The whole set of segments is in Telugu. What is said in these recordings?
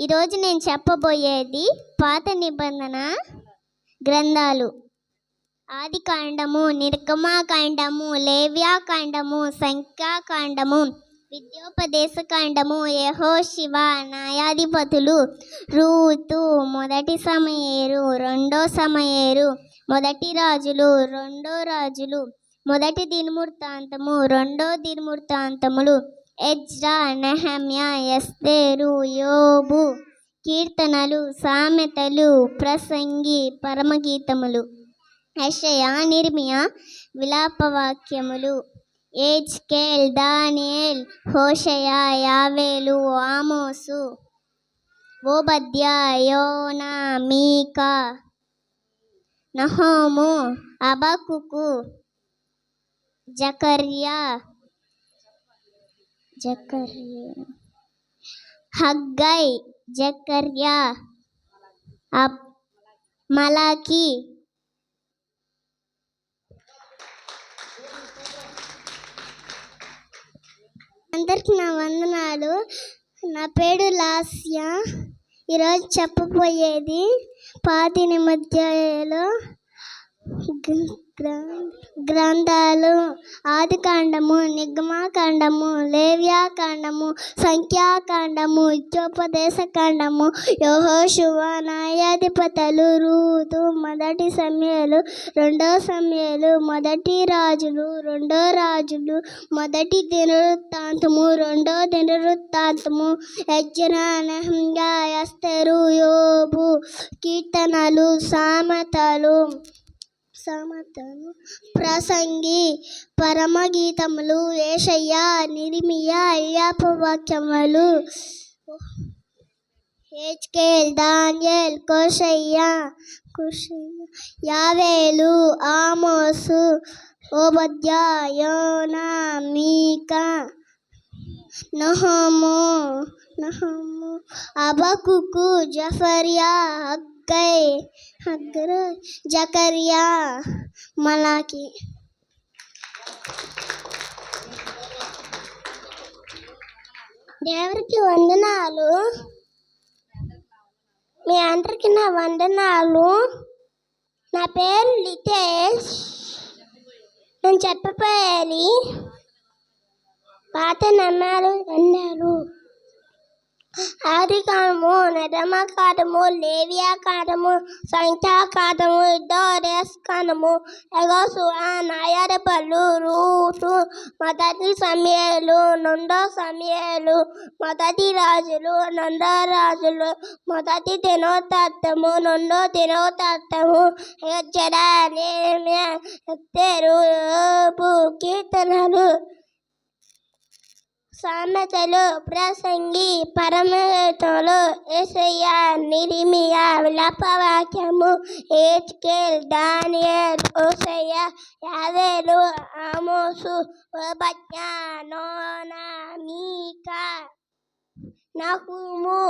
ఈరోజు నేను చెప్పబోయేది పాత నిబంధన గ్రంథాలు. ఆదికాండము నిర్గమాకాండము లేవ్యాకాండము సంఖ్యాకాండము విద్యోపదేశ కాండము యహో శివ న్యాయాధిపతులు రూతు మొదటి సమయేరు రెండో సమయేరు మొదటి రాజులు రెండో రాజులు మొదటి దినమృతాంతము రెండో దినమృతాంతములు ఎజ్రా నెహమ్య ఎస్తేరు యోబు. కీర్తనలు సామెతలు ప్రసంగి పరమగీతములు. యెషయా నిర్మియ విలాపవాక్యములు. ఏజ్కేల్ దానియేల్ హోషయా యావేలు ఆమోసు. ఓబద్య యోనా మీకా. నహోము అబకుకు. జకర్యా జకర్యా. హగ్గై జకర్యా. అబ్ మలాకి అందరికి నా వందనాలు. నా పేరు లాస్య. ఈరోజు చెప్పబోయేది పాతిని మధ్యలో గ్రంథాలు ఆదికాండము నిగమాకాండము లేవ్యాకాండము సంఖ్యాకాండము ఇచ్చోపదేశకాండము యహోశువ న్యాయాధిపతులు రూతు మొదటి సమయాలు రెండో సమయాలు మొదటి రాజులు రెండో రాజులు మొదటి దినవృత్తాంతము రెండో దినవృత్తాంతము యజ్ఞ ఎస్తరు యోబు కీర్తనలు సామెతలు సమతలు ప్రసంగి పరమగీతములు ఏషయ్య నిరిమియ అయ్యాపవాక్యములు హెచ్కేల్ దానియల్ కోషయ్య కుషయ్య యావేలు ఆమోసు ఓబద్య మీకా నహము నహము అబకుకు జఫర్యా హగ్గై హగ్గరు జకరియా మలాకి. దేవుడికి వందనాలు? మీ అందరికి నా వందనాలు. నా పేరు లితేష్. నేను చెప్పపోయాలి పాత నమ్మారు అన్నారు ఆదికాలము నిరమకాలము లేవియాకాలము సంఖ్యాకాలము ఇద్దరేస్కాలము నాయర నాయరపల్లు రూటు మొదటి సమయాలు నుండో సమయాలు మొదటి రాజులు నుండో రాజులు మొదటి తినోతత్వము నుండో తినోతత్వము జడ ఎత్తేరు కీర్తనలు సామెతలు ప్రసంగి పరమగీతములు ఏసయ్య నిరిమియ విలపవాక్యము ఏజ్కేల్ దానియల్ ఓసయ్య యాదేలు ఆమోసు ఓబజ్ఞ మీకా నహుము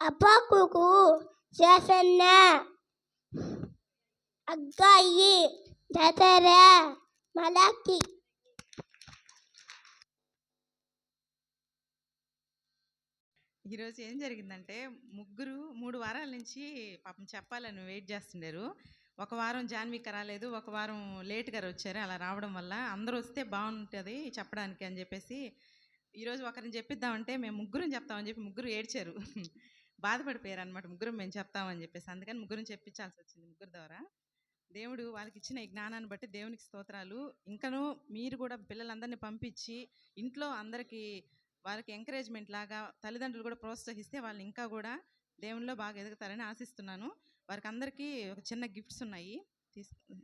అపకుకు జఫన్న అగ్గాయి దతర మలకి ఈరోజు ఏం జరిగిందంటే ముగ్గురు మూడు వారాల నుంచి పాపం చెప్పాలని వెయిట్ చేస్తుండారు. ఒక వారం జాన్విక రాలేదు ఒక వారం లేట్గా వచ్చారు. అలా రావడం వల్ల అందరూ వస్తే బాగుంటుంది చెప్పడానికి అని చెప్పేసి ఈరోజు ఒకరిని చెప్పిద్దామంటే మేము ముగ్గురం చెప్తామని చెప్పి ముగ్గురు ఏడ్చారు. బాధపడిపోయారు అనమాట ముగ్గురం మేము చెప్తామని చెప్పేసి. అందుకని ముగ్గురం చెప్పించాల్సి వచ్చింది ముగ్గురు ద్వారా. దేవుడు వాళ్ళకి ఇచ్చిన ఈ జ్ఞానాన్ని బట్టి దేవునికి స్తోత్రాలు. ఇంకనూ మీరు కూడా పిల్లలందరినీ పంపించి ఇంట్లో అందరికీ వాళ్ళకి ఎంకరేజ్మెంట్ లాగా తల్లిదండ్రులు కూడా ప్రోత్సహిస్తే వాళ్ళు ఇంకా కూడా దేవునిలో బాగా ఎదుగుతారని ఆశిస్తున్నాను. వారికి అందరికీ ఒక చిన్న గిఫ్ట్స్ ఉన్నాయి. తీసుకు